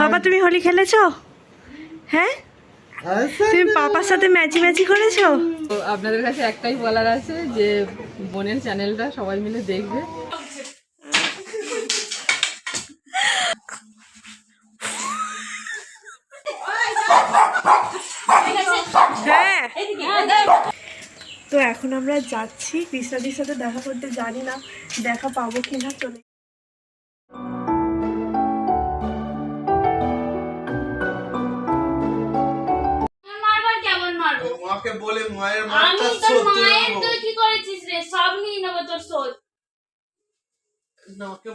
বাবা তুমি হোলি খেলেছো? হ্যাঁ? তুমি পাপার সাথে ম্যাচি ম্যাচি করেছ? আপনাদের কাছে একটাই বলার আছে যে বোনের চ্যানেলটা সবাই মিলে দেখবে। হ্যাঁ। তো এখন আমরা যাচ্ছি। কৃষ্ণাদির সাথে দেখা করতে জানি না দেখা পাবো কিনা চলে মারবার কেমন মারবো? মাকে বলে মায়ের আমি শোধ মায়ের তুই কি করেছিস রে? সব নিয়ে নেব তোর শোধ। নাকে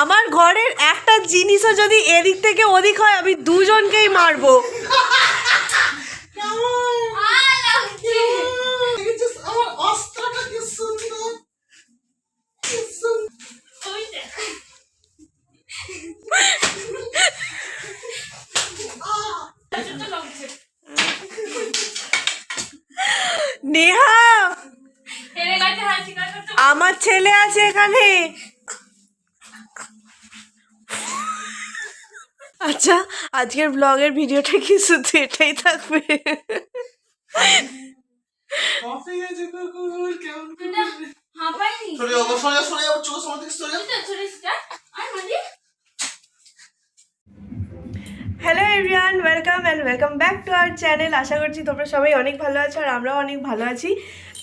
আমার ঘরের একটা জিনিসও যদি এদিক থেকে ওদিক হয় আমি দুজনকেই মারবো আ, লাগছে। দেখেছিস আমার অস্ত্রটা কি সুন্দর কি সুন্দর ওই দেখ। ছোট লাগছে। নেহা। আমার ছেলে আছে এখানে। আচ্ছা আজকের ব্লগের ভিডিওটা কি শুধু এটাই থাকবে। কেমন এটা হাঁপায়নি? সরে যাব সরে যাব সরে যাব চোখ সময় থেকে সরে যাব ওই তো ছুরিসটা। আর মারি। Hello everyone welcome and welcome back to our channel আশা করছি তোমরা সবাই অনেক ভালো আছো আর আমরাও অনেক ভালো আছি।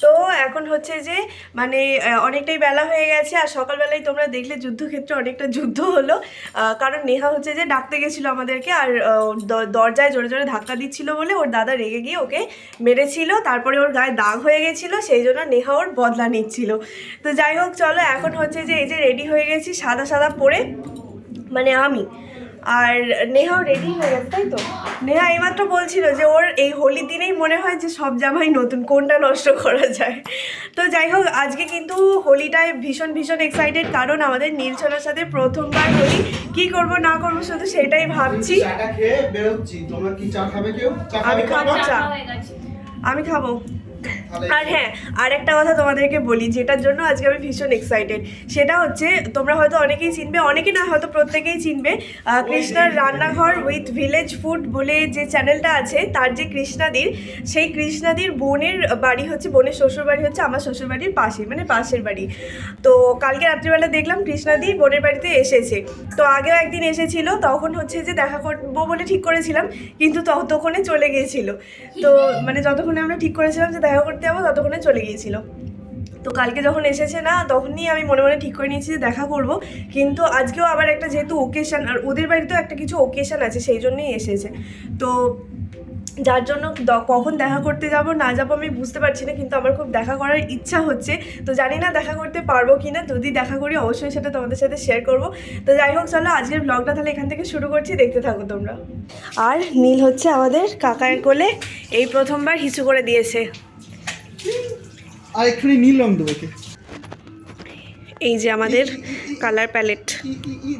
তো এখন হচ্ছে যে মানে অনেকটাই বেলা হয়ে গেছে আর সকালবেলায় তোমরা দেখলে যুদ্ধক্ষেত্রে অনেকটা যুদ্ধ হলো। কারণ নেহা হচ্ছে যে, ডাকতে গেছিল আমাদেরকে আর দরজায় জোরে জোরে ধাক্কা দিচ্ছিল বলে ওর দাদা রেগে গিয়ে ওকে মেরেছিল। তারপরে ওর গায়ে দাগ হয়ে গেছিল, সেই জন্য নেহা ওর বদলা নিচ্ছিল। তো যাই হোক, চলো, এখন হচ্ছে যে, এই যে রেডি হয়ে গেছি, সাদা সাদা পরে। মানে আমি। আর নেহাও রেডি হয়ে গেছে তাই তো? নেহা এইমাত্র বলছিল যে ওর এই হোলির দিনেই মনে হয় যে সব জামাই নতুন কোনটা নষ্ট করা যায়। তো যাই হোক আজকে কিন্তু হোলিটায় ভীষণ ভীষণ এক্সাইটেড কারণ আমাদের নীলছনার সাথে প্রথমবার হোলি। কি করব না করব শুধু সেটাই ভাবছি। চাটা খেয়ে বেরোচ্ছি। তোমরা কি চা খাবে কেউ? চা আমি খাব। চা। হয়ে। আমি খাব। আর হ্যাঁ আর একটা কথা তোমাদেরকে বলি যেটার জন্য আজকে আমি ভীষণ এক্সাইটেড সেটা হচ্ছে তোমরা হয়তো অনেকেই চিনবে অনেকে না হয়তো প্রত্যেকেই চিনবে কৃষ্ণার রান্নাঘর উইথ ভিলেজ ফুড বলে যে চ্যানেলটা আছে তার যে কৃষ্ণাদির সেই কৃষ্ণাদির বোনের বাড়ি হচ্ছে বোনের শ্বশুর বাড়ি হচ্ছে আমার শ্বশুর বাড়ির পাশে মানে পাশের বাড়ি। তো কালকে রাত্রিবেলা দেখলাম কৃষ্ণাদি বোনের বাড়িতে এসেছে। তো আগেও একদিন এসেছিল তখন হচ্ছে যে দেখা করব বলে ঠিক করেছিলাম কিন্তু ততক্ষণে চলে গিয়েছিল। তো মানে যতক্ষণে আমরা ঠিক করেছিলাম যে দেখা করতে যাব ততক্ষণে চলে গিয়েছিল। তো কালকে যখন এসেছে না, তখনই আমি মনে মনে ঠিক করে নিয়েছি যে দেখা করব। কিন্তু আজকেও আবার একটা যেহেতু ওকেশান আর ওদের বাড়িতেও একটা কিছু ওকেশান আছে, সেই জন্যই এসেছে। তো যার জন্য কখন দেখা করতে যাব, না যাব আমি বুঝতে পারছি না, কিন্তু আমার খুব দেখা করার ইচ্ছা হচ্ছে। তো জানি না দেখা করতে পারব কি না যদি দেখা করি অবশ্যই সেটা তোমাদের সাথে শেয়ার করব। তো যাই হোক, চলো আজকের ব্লগটা তাহলে এখান থেকে শুরু করছি, দেখতে থাকো তোমরা। আর নীল হচ্ছে আমাদের কাকার কোলে, এই প্রথমবার হিসু করে দিয়েছে। আর এক্ষুনি নীল রং দেবো এই যে আমাদের কালার প্যালেট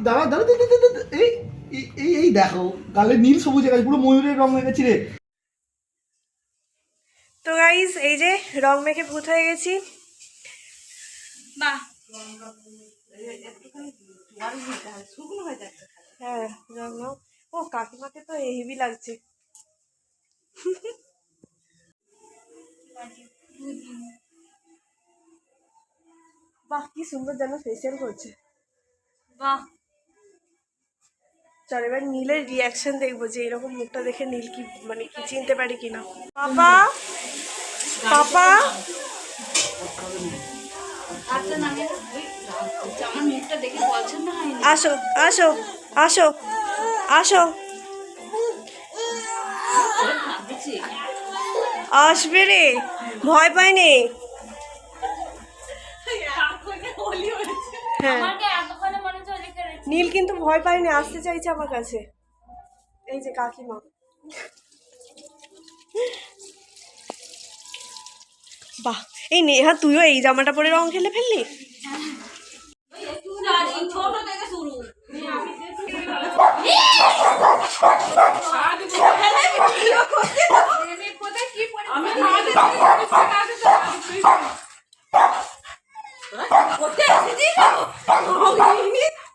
দাঁড়া দাঁড়া দাঁড়া, দাঁড়া, দাঁড়া, এই এই- এই এই দেখো গালে নীল সবুজ হয়ে গেছে পুরো ময়ূরের রং হয়ে গেছে রে। তো গাইজ এই যে রং মেখে ভূত হয়ে গেছি। বাহ হ্যাঁ। ও কাকিমাকে তো হেভি লাগছে। বাহ কি সুন্দর যেন ফেসিয়াল করছে। বাহ। চল এবার নীলের রিয়াকশন দেখব যে এরকম মুখটা দেখে নীল কি মানে কি চিনতে পারে কিনা। পাপা? পাপা? আচ্ছা মুখটা দেখে আসো আসো আসো আসো। আসবে রে ভয় পায় নে। হ্যাঁ। নীল কিন্তু ভয় পায়নি আসতে চাইছে আমার কাছে। এই যে কাকিমা। বাহ এই নেহা তুইও এই জামাটা পরে রং খেলে ফেললি ছোট থেকে শুরু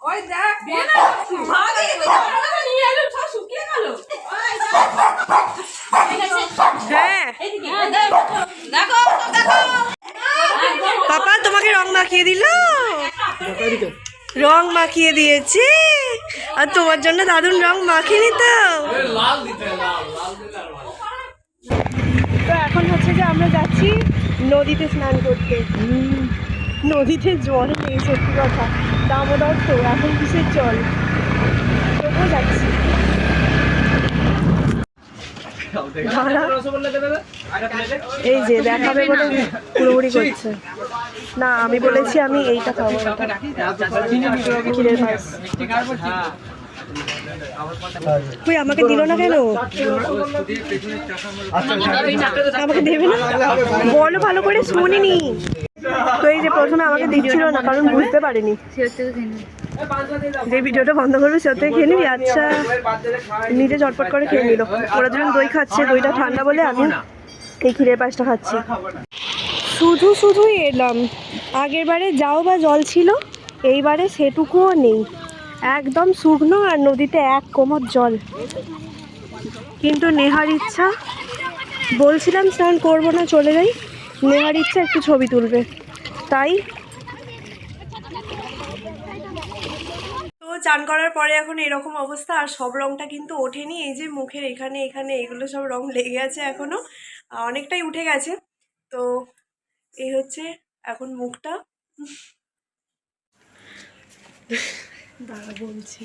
ওই দেখ দিয়ে না ভাগে নিয়ে এলো সব শুকিয়ে গেল হ্যাঁ দেখো দেখো পাপা তোমাকে রং মাখিয়ে দিল? রং মাখিয়ে দিয়েছে? আর তোমার জন্য দাদুন রং মাখিয়ে তো তো এখন হচ্ছে যে আমরা যাচ্ছি নদীতে স্নান করতে। নদীতে জল নেই, সত্যি কথা। দামোদর তো, এখন কিসের জল? তবুও যাচ্ছি। এই যে দেখাবে বলে পুরোপুরি করছে। না আমি বলেছি আমি এইটা খাব। ক্ষীরের পায়েস তুই আমাকে দিল না কেন? আমাকে দেবে না? বলো ভালো করে শুনিনি। তো এই যে প্রথমে আমাকে দিচ্ছিল না কারণ বুঝতে পারিনি। যে ভিডিওটা বন্ধ করবে সে খেয়ে নিবি? আচ্ছা। নিজে ঝটপট করে খেয়ে নিল। ওরা দুজন দই খাচ্ছে, দইটা ঠান্ডা বলে আমি এই ক্ষীরের পায়েসটা খাচ্ছি। শুধু শুধুই এলাম। আগের বারে যাও বা জল ছিল, এইবারে সেটুকুও নেই। একদম শুকনো আর নদীতে এক কোমর জল। কিন্তু নেহার ইচ্ছা, বলছিলাম স্নান করব না, চলে যাই। নেহার ইচ্ছা একটু ছবি তুলবে। তাই চান করার পরে এখন এরকম অবস্থা আর সব রংটা কিন্তু ওঠেনি। এই যে মুখের এখানে এখানে এগুলো সব রং লেগে আছে এখনও। আহ, অনেকটাই উঠে গেছে। তো এই হচ্ছে এখন মুখটা। দাঁড়া বলছি।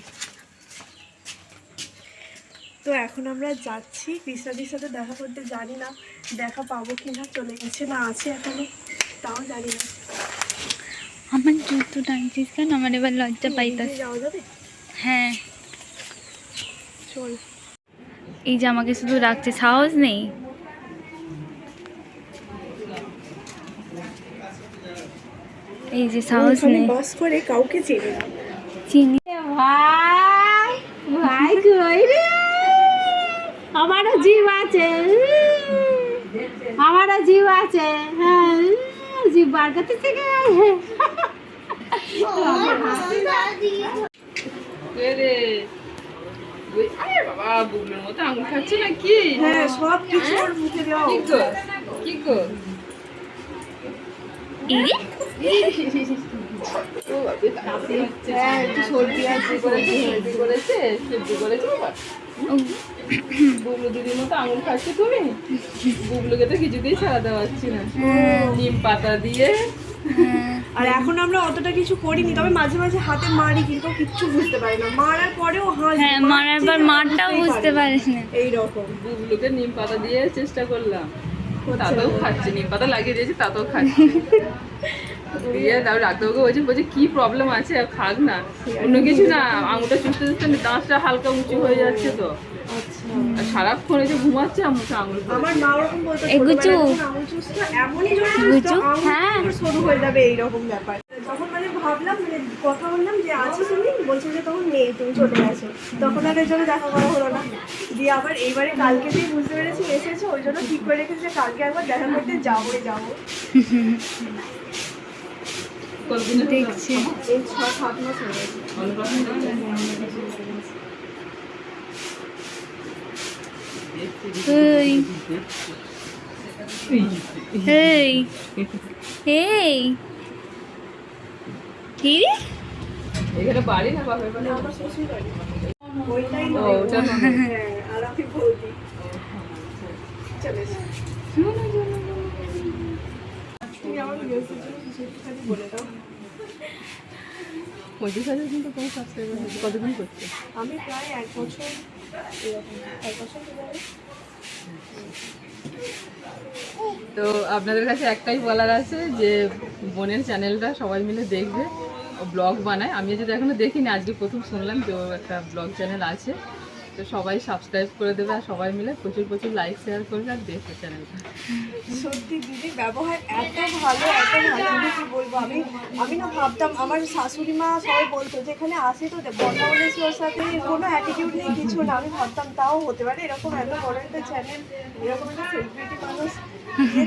তো এখন আমরা যাচ্ছি। কৃষ্ণাদির সাথে দেখা করতে জানি না দেখা পাবো কি না চলে গেছে না আছে এখনও তাও জানি না। আমার জুতো টানছিস কেন? আমার এবার লজ্জা পাইতাস। হ্যাঁ। চল। এই যে আমাকে শুধু রাখছে সাহস নেই? এই যে সাহস নেই। বাস করে কাউকে চেনে না। চিনি। ভাই ভাই কই রে? আমারও জীব আছে। আমারও জীব আছে। হ্যাঁ জীব বার করতে থেকে আরে বাবা বুবলুর মতো আঙুল খাচ্ছে না কি হ্যাঁ সব কিছু ওর মুখে দেওয়া কি গো? কি গো? ও বাবা, কাশি হচ্ছে। হ্যাঁ বুবলু দিদির মতো আঙুল খাচ্ছে তুমি? বুবলুকে তো কিছুতেই ছাড়াতে পারছি না। নিম পাতা দিয়ে আর এখন আমরা অতটা কিছু করিনি তবে মাঝে মাঝে হাতে মারি কিন্তু কিচ্ছু বুঝতে পারি না। মারার পরেও হাসি হ্যাঁ মারার পর মারটাও বুঝতে পারিস না। এই রকম বুবলুকে নিম পাতা দিয়ে চেষ্টা করলাম। তাতেও খাচ্ছে নিম পাতা লাগিয়ে দিয়েছি তাতেও খাচ্ছে। দিয়ে তারপর ডাক্তারবাবুকে বলছে বলছে কি প্রবলেম আছে? আর খাক না। অন্য কিছু না আঙুলটা চুষতে চুষতে দাঁতটা হালকা উঁচু হয়ে যাচ্ছে তো। সারাক্ষণ এই যে ঘুমাচ্ছে আর আঙুল আমার মা ওরকম বলতো গুচু। আঙুল চুষতো, এমনই জোরে গুচু, হ্যাঁ। সরু হয়ে যাবে এইরকম ব্যাপার। তখন মানে ভাবলাম মানে কথা বললাম যে আছি তুমি? বলছে যে তখন নেই তুমি চলে গেছো তখন আর এর জন্য দেখা করা হলো না। দিয়ে আবার এইবারে কালকে দিয়ে বুঝতে পেরেছি এসেছ ওই জন্য ঠিক করে রেখেছি যে কালকে একবার দেখা করতে যাবোই যাব? দেখছি। এই ছ সাত মাস হয়ে গেছে। এই এই এই কি? এখানে বাড়ি না বাপের বাড়ি? আমার শ্বশুর বাড়ি। ওইটাই ও, ওটা নয়। হ্যাঁ আর আমি বৌদি। চলে এসো। তুমি আমার মেসেজ সেখানে বলে দাও। পঁচিশ হাজার কিন্তু কম সাবস্ক্রাইবার কতদিন করছে? আমি প্রায় এক বছর এরকম এক বছর হয়ে। তো আপনাদের কাছে একটাই বলার আছে যে বোনের চ্যানেলটা সবাই মিলে দেখবে, ও ব্লগ বানায়। আমি যদি এখনও দেখিনি, আজকে প্রথম শুনলাম যে একটা ব্লগ চ্যানেল আছে। তো সবাই সাবস্ক্রাইব করে দেবে আর সবাই মিলে প্রচুর প্রচুর লাইক শেয়ার করবে আর দেখবে চ্যানেলটা সত্যি দিদির ব্যবহার এত ভালো এত ভালো। আমি কি বলব আমি আমি না ভাবতাম আমার শাশুড়ি মা সবাই বলতো যে এখানে আসি তো কথা বলেছি ওর সাথে কোনো অ্যাটিটিউড নেই কিছু না। আমি ভাবতাম তাও হতে পারে এরকম এত বড় একটা চ্যানেল এরকম একটা সেলিব্রিটি মানুষ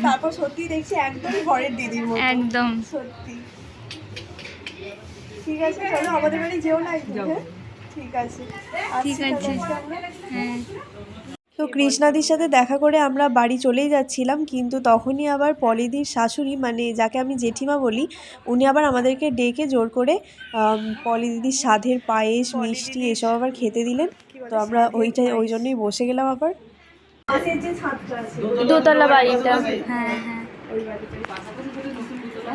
তারপর সত্যি দেখছি একদমই ঘরের দিদির মতো। একদম। সত্যি। ঠিক আছে চলো আমাদের বাড়ি যেও না একদিন, হ্যাঁ? ঠিক আছে। ঠিক। হ্যাঁ। তো কৃষ্ণাদির সাথে দেখা করে আমরা বাড়ি চলেই যাচ্ছিলাম কিন্তু তখনই আবার পলিদির শাশুড়ি মানে যাকে আমি জেঠিমা বলি উনি আবার আমাদেরকে ডেকে জোর করে আম, পলি দিদির স্বাদের পায়েস মিষ্টি এসব আবার খেতে দিলেন। তো আমরা ওইটাই ওই জন্যই বসে গেলাম আবার। দোতলা বাড়িটা। হ্যাঁ হ্যাঁ।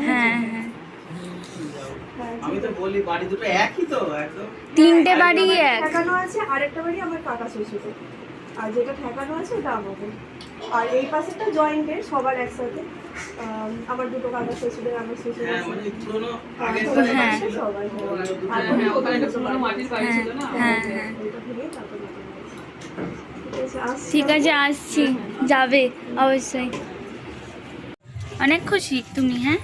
হ্যাঁ হ্যাঁ। আমি তো বলি বাড়ি দুটো একই তো একদম। তিনটে বাড়ি এক। ঠেকানো আছে আরেকটা বাড়ি আমার কাকা শ্বশুরের। আর যেটা ঠেকানো আছে ওটা আমাদের। আর এই পাশেটা জয়েন্টের সবার একসাথে। আম, আমার দুটো কাকা শ্বশুরের আমার শ্বশুর হ্যাঁ মানে পুরোনো হ্যাঁ, হ্যাঁ। হ্যাঁ। হ্যাঁ, হ্যাঁ, হ্যাঁ হ্যাঁ আসছি। ঠিক আছে আসছি। যাবে অবশ্যই। অনেক খুশি তুমি হ্যাঁ?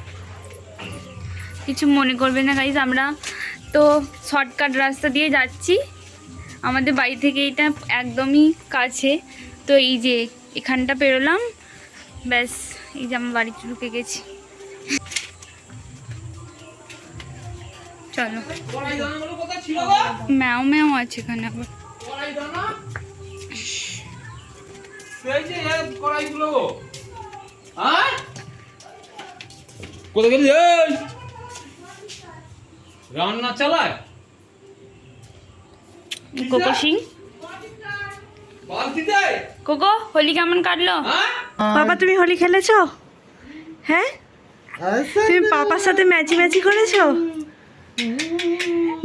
কিছু মনে করবে না গাইজ আমরা তো শর্টকাট রাস্তা দিয়ে যাচ্ছি। আমাদের বাড়ি থেকে এটা একদমই কাছে। তো এই যে এখানটা পেরোলাম, ব্যাস, এই যে আমার বাড়িতে ঢুকে গেছি। চলো। ম্যাও ম্যাও আছে এখানে আবার। কোথায় গেলি? রান্না চালায়? কোকো সিং কোকো হোলি কেমন কাটলো? হ্যাঁ? বাবা তুমি হোলি খেলেছো? হ্যাঁ? তুমি পাপার সাথে ম্যাচি ম্যাচি করেছ?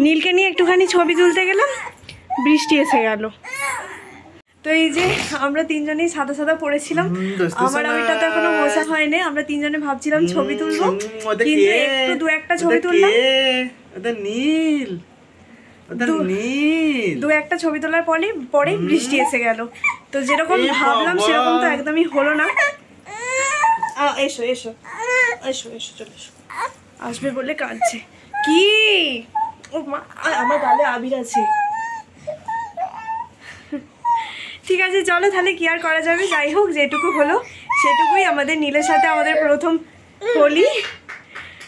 নীলকে নিয়ে একটুখানি ছবি তুলতে গেলাম বৃষ্টি এসে গেল। তো এই যে আমরা তিনজনেই সাদা সাদা পড়েছিলাম আমার ওইটা তো এখনও মোছা হয়নি আমরা তিনজনে ভাবছিলাম ছবি তুলবো। কিন্তু একটু দু একটা ছবি তুললাম। ওটা নীল। ওটা নীল। দু একটা ছবি তোলার পরে পরেই বৃষ্টি এসে গেল। তো যেরকম ভাবলাম সেরকম তো একদমই হলো না। এসো এসো। এসো এসো চলে এসো। আসবে বলে কাঁদছে। কি? ও মা আমার গালে আবির আছে। ঠিক আছে চলো তাহলে কি আর করা যাবে? যাই হোক যেটুকু হলো সেটুকুই আমাদের নীলের সাথে আমাদের প্রথম হোলি।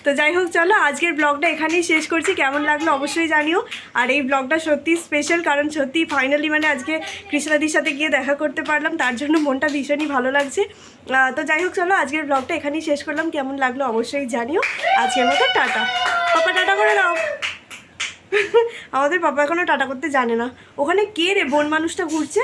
তো যাই হোক, চলো আজকের ব্লগটা এখানেই শেষ করছি। কেমন লাগল অবশ্যই জানিও। আর এই ব্লগটা সত্যি স্পেশাল কারণ সত্যি ফাইনালি মানে আজকে কৃষ্ণাদির সাথে গিয়ে দেখা করতে পারলাম। তার জন্য মনটা ভীষণই ভালো লাগছে। তো যাই হোক, চলো আজকের ব্লগটা এখানেই শেষ করলাম। কেমন লাগল অবশ্যই জানিও। আজকের মতো টাটা। পাপা, টাটা করে দাও। আমাদের পাপা এখনও টাটা করতে জানে না। ওখানে কে রে? বোন মানুষটা ঘুরছে?